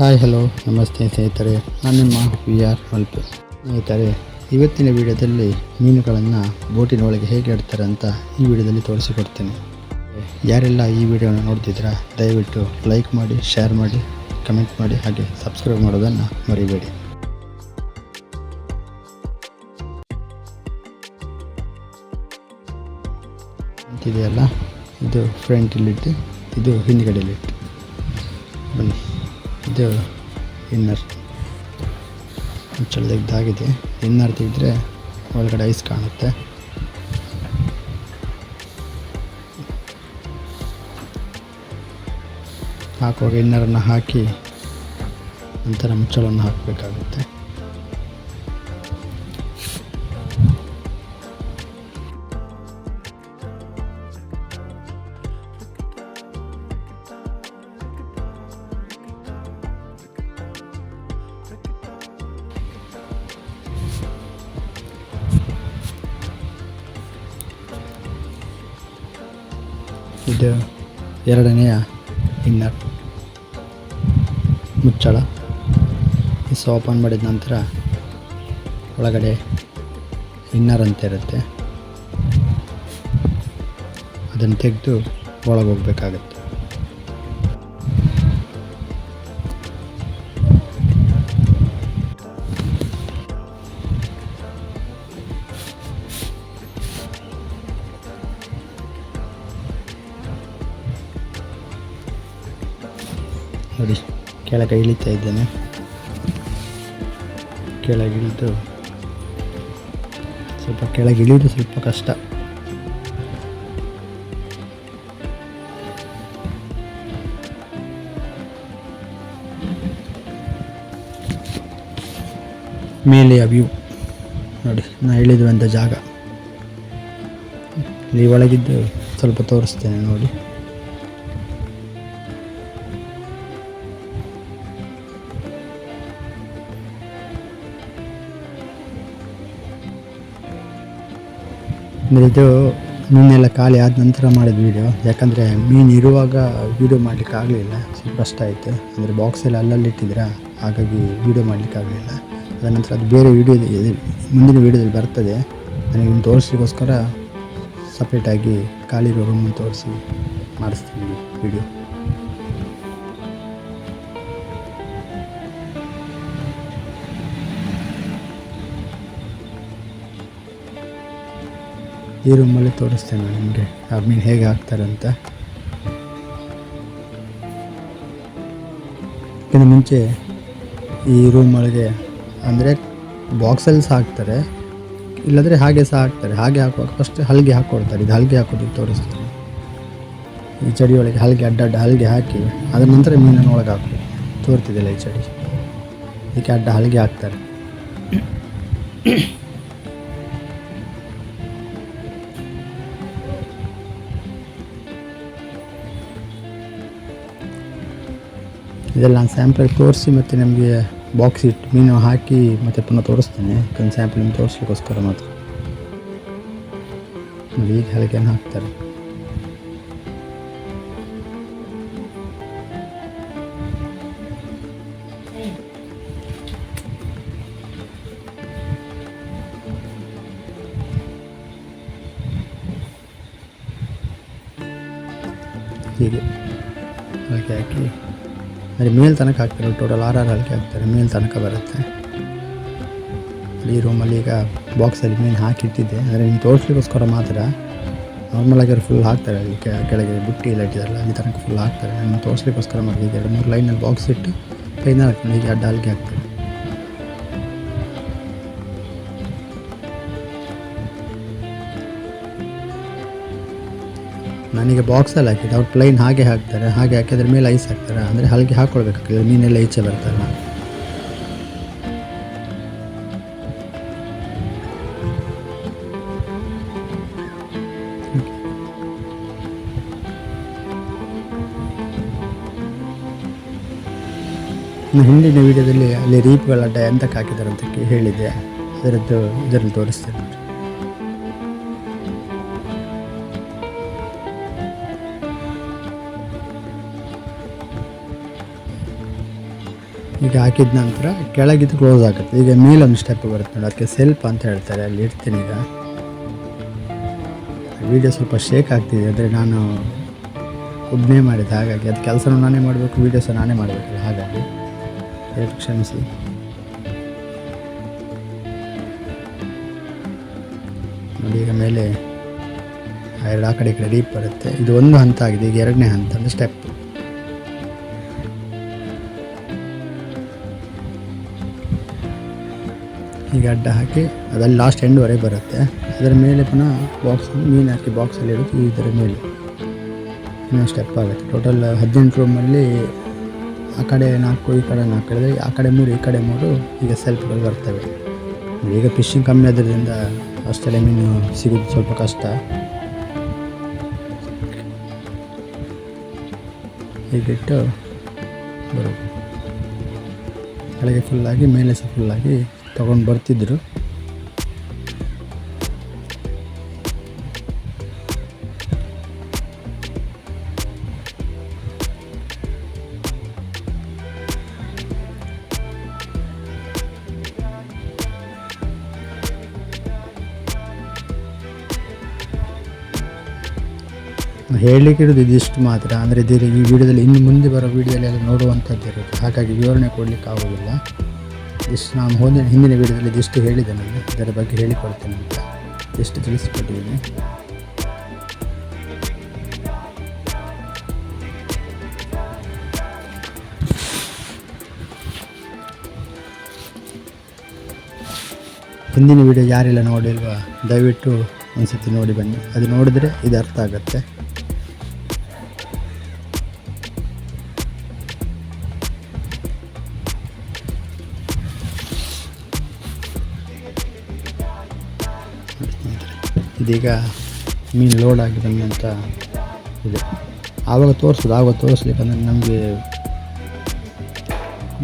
Hi, hello, ನಮಸ್ತೆ ಸ್ನೇಹಿತರೆ. ನಾನು ನಿಮ್ಮ ವಿ ಆರ್ ಮಲ್ಪೆ. ಸ್ನೇಹಿತರೆ, ಇವತ್ತಿನ ವಿಡಿಯೋದಲ್ಲಿ ಮೀನುಗಳನ್ನು ಬೋಟಿನ ಒಳಗೆ ಹೇಗೆ ಇಡ್ತಾರೆ ಅಂತ ಈ ವಿಡಿಯೋದಲ್ಲಿ ತೋರಿಸಿಕೊಡ್ತೇನೆ. ಯಾರೆಲ್ಲ ಈ ವಿಡಿಯೋನ ನೋಡ್ತಿದ್ದೀರಾ, ದಯವಿಟ್ಟು ಲೈಕ್ ಮಾಡಿ, ಶೇರ್ ಮಾಡಿ, ಕಮೆಂಟ್ ಮಾಡಿ, ಹಾಗೆ ಸಬ್ಸ್ಕ್ರೈಬ್ ಮಾಡೋದನ್ನು ಮರಿಬೇಡಿ. ಇದೆಯಲ್ಲ ಇದು ಫ್ರಂಟಲ್ಲಿಟ್ಟು ಇದು ಹಿಂದ್ಗಡೆಯಲ್ಲಿಟ್ಟು ಬನ್ನಿ. ಇದು ಇನ್ನರ್ ಮುಚ್ಚಳ ತೆಗ್ದಾಗಿದೆ ಇನ್ನರ್ ತೆಗೆದ್ರೆ ಒಳಗಡೆ ಐಸ್ ಕಾಣುತ್ತೆ. ಹಾಕುವಾಗ ಇನ್ನರನ್ನು ಹಾಕಿ ನಂತರ ಮುಚ್ಚಳವನ್ನು ಹಾಕಬೇಕಾಗುತ್ತೆ. ಇದು ಎರಡನೆಯ ಇನ್ನರ್ ಮುಚ್ಚಳ. ಇಸ್ ಓಪನ್ ಮಾಡಿದ ನಂತರ ಒಳಗಡೆ ಇನ್ನರ್ ಅಂತ ಇರುತ್ತೆ. ಅದನ್ನು ತೆಗೆದು ಒಳಗೆ ಹೋಗ್ಬೇಕಾಗತ್ತೆ ನೋಡಿ, ಕೆಳಗೆ ಇಳಿತಾ ಇದ್ದೇನೆ. ಕೆಳಗೆ ಇಳಿದು ಸ್ವಲ್ಪ ಕೆಳಗೆ ಇಳಿಯೋದು ಸ್ವಲ್ಪ ಕಷ್ಟ. ಮೇಲೆ ವ್ಯೂ. ನೋಡಿ, ನಾ ಇಳಿದು ಬಂದ ಜಾಗ. ಇಲ್ಲಿ ಒಳಗಿದ್ದು ಸ್ವಲ್ಪ ತೋರಿಸ್ತೇನೆ ನೋಡಿ. ಅಂದರೆ ಇದು ಮೀನೆಲ್ಲ ಖಾಲಿ ಆದ ನಂತರ ಮಾಡಿದ ವೀಡಿಯೋ ಯಾಕಂದರೆ ಮೀನು ಇರುವಾಗ ವೀಡಿಯೋ ಮಾಡಲಿಕ್ಕೆ ಆಗಲಿಲ್ಲ. ಸ್ವಲ್ಪ ಕಷ್ಟ ಆಯಿತು. ಅಂದರೆ ಬಾಕ್ಸಲ್ಲಿ ಅಲ್ಲಲ್ಲಿ ಇಟ್ಟಿದ್ದೀರಾ? ಹಾಗಾಗಿ ವೀಡಿಯೋ ಮಾಡಲಿಕ್ಕೆ ಆಗಲಿಲ್ಲ. ಅದರ ನಂತರ ಅದು ಬೇರೆ ವೀಡಿಯೋ ಮುಂದಿನ ವೀಡಿಯೋದಲ್ಲಿ ಬರ್ತದೆ. ನನಗೆ ಇನ್ನು ತೋರಿಸ್ಲಿಕ್ಕೋಸ್ಕರ ಸಪ್ರೇಟಾಗಿ ಖಾಲಿ ಇರೋ ರೂಮನ್ನು ತೋರಿಸಿ ಮಾಡಿಸ್ತೀನಿ ವೀಡಿಯೋ ಈ ರೂಮಲ್ಲಿ ತೋರಿಸ್ತೇನೆ ನಿಮಗೆ. ಆ ಮೀನು ಹೇಗೆ ಹಾಕ್ತಾರೆ ಅಂತ. ಇದಕ್ಕಿಂತ ಮುಂಚೆ ಈ ರೂಮ್ ಒಳಗೆ ಅಂದರೆ ಬಾಕ್ಸಲ್ಲಿ ಸಹ ಹಾಕ್ತಾರೆ. ಇಲ್ಲಾಂದರೆ ಹಾಗೆ ಸಹ ಹಾಕ್ತಾರೆ. ಹಾಗೆ ಹಾಕುವಾಗ ಫಸ್ಟ್ ಹಲ್ಗೆ ಹಾಕ್ಕೊಡ್ತಾರೆ ಇದು ಹಲ್ಗೆ ಹಾಕೋದಕ್ಕೆ ತೋರಿಸ್ತಾರೆ ಈ ಚಡಿ ಒಳಗೆ ಹಲ್ಗೆ, ಅಡ್ಡ ಅಡ್ಡ ಹಲ್ಗೆ ಹಾಕಿ ಅದರ ನಂತರ ಮೀನನ್ನು ಒಳಗೆ ಹಾಕಿ. ತೋರ್ತಿದ್ದಿಲ್ಲ ಈ ಚಡಿ. ಇದಕ್ಕೆ ಅಡ್ಡ ಹಲ್ಗೆ ಹಾಕ್ತಾರೆ. ಇದೆಲ್ಲ ನಾನು ಸ್ಯಾಂಪಲ್ ತೋರಿಸಿ ಮತ್ತು ನಮಗೆ ಬಾಕ್ಸ್ ಇಟ್ಟು ಮೀನು ಹಾಕಿ ಮತ್ತು ಪುನಃ ತೋರಿಸ್ತೇನೆ. ಒಂದು ಸ್ಯಾಂಪಲ್ ನಿಮ್ಗೆ ತೋರಿಸ್ಲಿಕ್ಕೋಸ್ಕರ ಮಾತ್ರ. ನೋಡಿ, ಈಗ ಹಲಗೆಯನ್ನು ಹಾಕ್ತಾರೆ. ಹೀಗೆ. ಹಲಗೆ ಹಾಕಿ. ಅಂದರೆ ಮೇಲ್ ತನಕ ಹಾಕ್ತಾರೆ ಟೋಟಲ್ ಆರು ಆರು ಹಲಕೆ ಹಾಕ್ತಾರೆ, ಮೇಲ್ ತನಕ ಬರುತ್ತೆ. ಈ ರೂಮಲ್ಲಿ ಈಗ ಬಾಕ್ಸಲ್ಲಿ ಮೀನು ಹಾಕಿಟ್ಟಿದ್ದೆ ಅಂದರೆ ನಿಮ್ಗೆ ತೋರಿಸ್ಲಿಕ್ಕೋಸ್ಕರ ಮಾತ್ರ ನಾರ್ಮಲಾಗಿ ಅವ್ರು ಫುಲ್ ಹಾಕ್ತಾರೆ, ಅಲ್ಲಿ ಕೆಳಗೆ ಬುಟ್ಟಿ ಎಲ್ಲ ಇಟ್ಟಿದಾರಲ್ಲ, ಅಲ್ಲಿ ತನಕ ಫುಲ್ ಹಾಕ್ತಾರೆ. ನಾನು ತೋರಿಸ್ಲಿಕ್ಕೋಸ್ಕರ ಮಾಡಿ ಈಗ ಎರಡು ಮೂರು ಲೈನಲ್ಲಿ ಬಾಕ್ಸ್ ಇಟ್ಟು ಕೈನ ಹಾಕ್ತೀನಿ ಹೀಗೆ ಅಡ್ಡ ಹಲ್ಗೆ ಹಾಕ್ತಾರೆ. ನಾನೀಗ ಬಾಕ್ಸಲ್ಲಿ ಹಾಕಿದ್ದೆ. ಅವ್ರು ಪ್ಲೈನ್ ಹಾಗೆ ಹಾಕ್ತಾರೆ. ಹಾಗೆ ಹಾಕಿದ್ರ ಮೇಲೆ ಐಸ್ ಹಾಕ್ತಾರೆ. ಅಂದರೆ ಹಲ್ಗೆ ಹಾಕ್ಕೊಳ್ಬೇಕಾಗ್ತದೆ ಮೀನೆಲ್ಲ ಈಚೆ ಬರ್ತಾರಲ್ಲ. ಹಿಂದಿನ ವಿಡಿಯೋದಲ್ಲಿ ಅಲ್ಲಿ ರೀಪ್ಗಳ ಎಂತಕ್ಕೆ ಹಾಕಿದ್ದಾರೆ ಅಂತ ಹೇಳಿದೆ ಅದರದ್ದು ಇದರಲ್ಲಿ ತೋರಿಸ್ತೇನೆ. ಈಗ ಹಾಕಿದ ನಂತರ ಕೆಳಗಿದ್ದು ಕ್ಲೋಸ್ ಆಗುತ್ತೆ. ಈಗ ಮೇಲೊಂದು ಸ್ಟೆಪ್ ಬರುತ್ತೆ ನೋಡಿ. ಅದಕ್ಕೆ ಸೆಲ್ಫ್ ಅಂತ ಹೇಳ್ತಾರೆ. ಅಲ್ಲಿ ಇಡ್ತೀನಿ ಈಗ. ವೀಡಿಯೋ ಸ್ವಲ್ಪ ಶೇಕ್ ಆಗ್ತಿದೆ. ಅಂದರೆ ನಾನು ಒಬ್ಬನೇ ಮಾಡಿದ್ದೆ ಹಾಗಾಗಿ. ಅದು ಕೆಲಸನೂ ನಾನೇ ಮಾಡಬೇಕು ವೀಡಿಯೋಸ ನಾನೇ ಮಾಡಬೇಕು ಹಾಗಾಗಿ ಎರಡು ಕ್ಷಮಿಸಿ. ನೋಡಿ, ಈಗ ಮೇಲೆ ಎರಡು ಆ ಕಡೆ ಈ ಕಡೆ ಡೀಪ್ ಬರುತ್ತೆ. ಇದು ಒಂದು ಹಂತ ಆಗಿದೆ. ಈಗ ಎರಡನೇ ಹಂತ ಅಂದರೆ ಸ್ಟೆಪ್ ಈಗ ಅಡ್ಡ ಹಾಕಿ ಅದಲ್ಲಿ ಲಾಸ್ಟ್ ಎಂಡ್ವರೆಗೆ ಬರುತ್ತೆ. ಅದರ ಮೇಲೆ ಪುನಃ ಬಾಕ್ಸ್ ಮೀನು ಹಾಕಿ ಬಾಕ್ಸಲ್ಲಿ ಇಡೋದು ಇದರ ಮೇಲೆ. ಇನ್ನೊಂದು ಸ್ಟೆಪ್ ಆಗುತ್ತೆ. ಟೋಟಲ್ ಹದಿನೆಂಟು ರೂಮಲ್ಲಿ ಆ ಕಡೆ ನಾಲ್ಕು, ಈ ಕಡೆ ನಾಲ್ಕು ಕಡೆ ಆ ಕಡೆ ಮೂರು, ಈ ಕಡೆ ಮೂರು ಈಗ ಸೆಲ್ಫ್ಗಳು ಬರ್ತವೆ. ಈಗ ಫಿಶಿಂಗ್ ಕಮ್ಮಿ ಆದ್ರಿಂದ ಅಷ್ಟೆಲ್ಲ ಮೀನು ಸಿಗೋದು ಸ್ವಲ್ಪ ಕಷ್ಟ. ಹೀಗಿಟ್ಟು ಬರೋದು. ಕೆಳಗೆ ಫುಲ್ಲಾಗಿ ಮೇಲೆ ಸಹ ಫುಲ್ಲಾಗಿ ತೊಗೊಂಡು ಬರ್ತಿದ್ರು. ಹೇಳಲಿಕ್ಕೆ ಇರೋದು ಇದಿಷ್ಟು ಮಾತ್ರ. ಅಂದರೆ ಈ ವಿಡಿಯೋದಲ್ಲಿ ಇನ್ನು ಮುಂದೆ ಬರೋ ವಿಡಿಯೋದಲ್ಲಿ ಎಲ್ಲ ನೋಡುವಂಥದ್ದು ಇರುತ್ತೆ ಹಾಗಾಗಿ ವಿವರಣೆ ಕೊಡಲಿಕ್ಕೆ ಆಗೋದಿಲ್ಲ. ಇಷ್ಟು ನಾನು ಹೋದ ಹಿಂದಿನ ವಿಡಿಯೋದಲ್ಲಿ ಇದಿಷ್ಟು ಹೇಳಿದೆ ನಾನು ಇದರ ಬಗ್ಗೆ ಹೇಳಿಕೊಡ್ತೇನೆ ಅಂತ ಎಷ್ಟು ತಿಳಿಸಿಕೊಟ್ಟಿದ್ದೀನಿ. ಹಿಂದಿನ ವಿಡಿಯೋ ಯಾರೆಲ್ಲ ನೋಡಿಲ್ವಾ, ದಯವಿಟ್ಟು ಒಂದ್ಸತಿ ನೋಡಿ ಬನ್ನಿ. ಅದು ನೋಡಿದ್ರೆ ಇದು ಅರ್ಥ ಆಗುತ್ತೆ. ಇದೀಗ ಮೀನು ಲೋಡ್ ಆಗಿದ್ದಂಗೆ ಅಂತ ಇದೆ. ಆವಾಗ ತೋರಿಸೋದು, ಆವಾಗ ತೋರಿಸ್ಲಿಕ್ಕಂದ್ರೆ ನಮಗೆ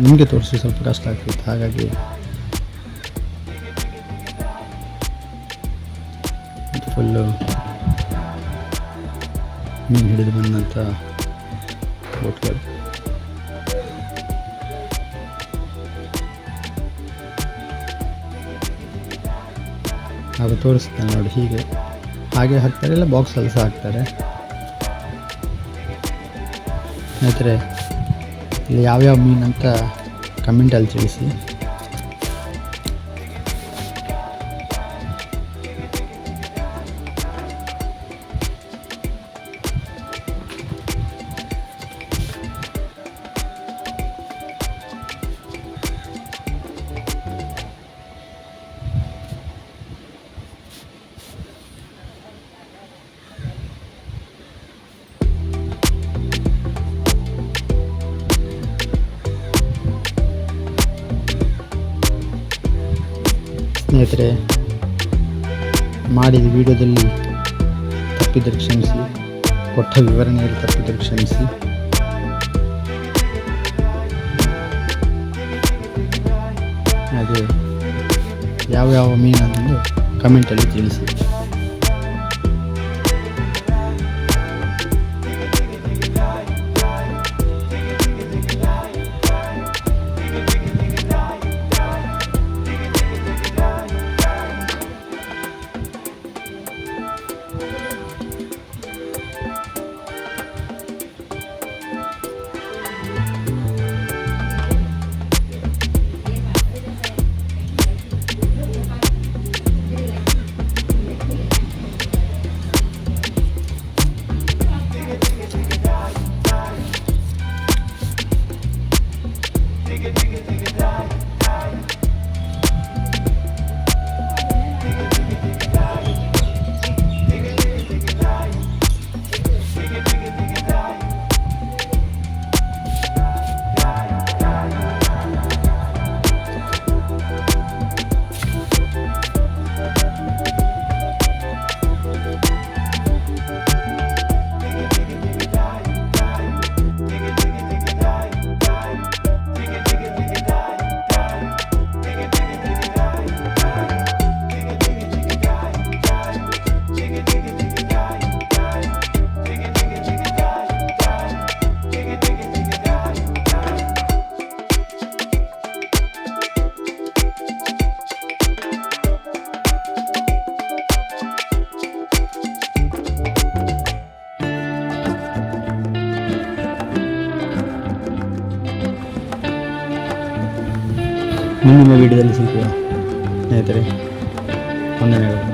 ನಿಮಗೆ ತೋರಿಸಿ ಸ್ವಲ್ಪ ಕಷ್ಟ ಆಗ್ತಿತ್ತು. ಹಾಗಾಗಿ ಫುಲ್ಲು ಮೀನು ಹಿಡಿದು ಬಂದಂಥ ಬೋಟ್ಗಳು ಹಾಗೂ ತೋರಿಸ್ತಾನೆ ನೋಡಿ ಹೀಗೆ. ಹಾಗೆ ಹಾಕ್ತಾರೆ, ಇಲ್ಲ ಬಾಕ್ಸಲ್ಲಿ ಸಹ ಹಾಕ್ತಾರೆ. ಸ್ನೇಹಿತರೆ, ಇಲ್ಲಿ ಯಾವ್ಯಾವ ಮೀನು ಅಂತ ಕಮೆಂಟಲ್ಲಿ ತಿಳಿಸಿ. ಸ್ನೇಹಿತರೆ, ಮಾಡಿದ ವಿಡಿಯೋದಲ್ಲಿ ತಪ್ಪಿದರೆ ಕ್ಷಮಿಸಿ, ಕೊಟ್ಟ ವಿವರಣೆಯಲ್ಲಿ ತಪ್ಪಿದರೆ ಕ್ಷಮಿಸಿ. ಹಾಗೆ ಯಾವ ಯಾವ ಮೀನನ್ನು ಕಮೆಂಟಲ್ಲಿ ತಿಳಿಸಿ. ಮುಂದಿನ ವಿಡಿಯೋದಲ್ಲಿ ಸಿಗುವ ಸ್ನೇಹಿತರೆ ವಂದನೆಗಳು.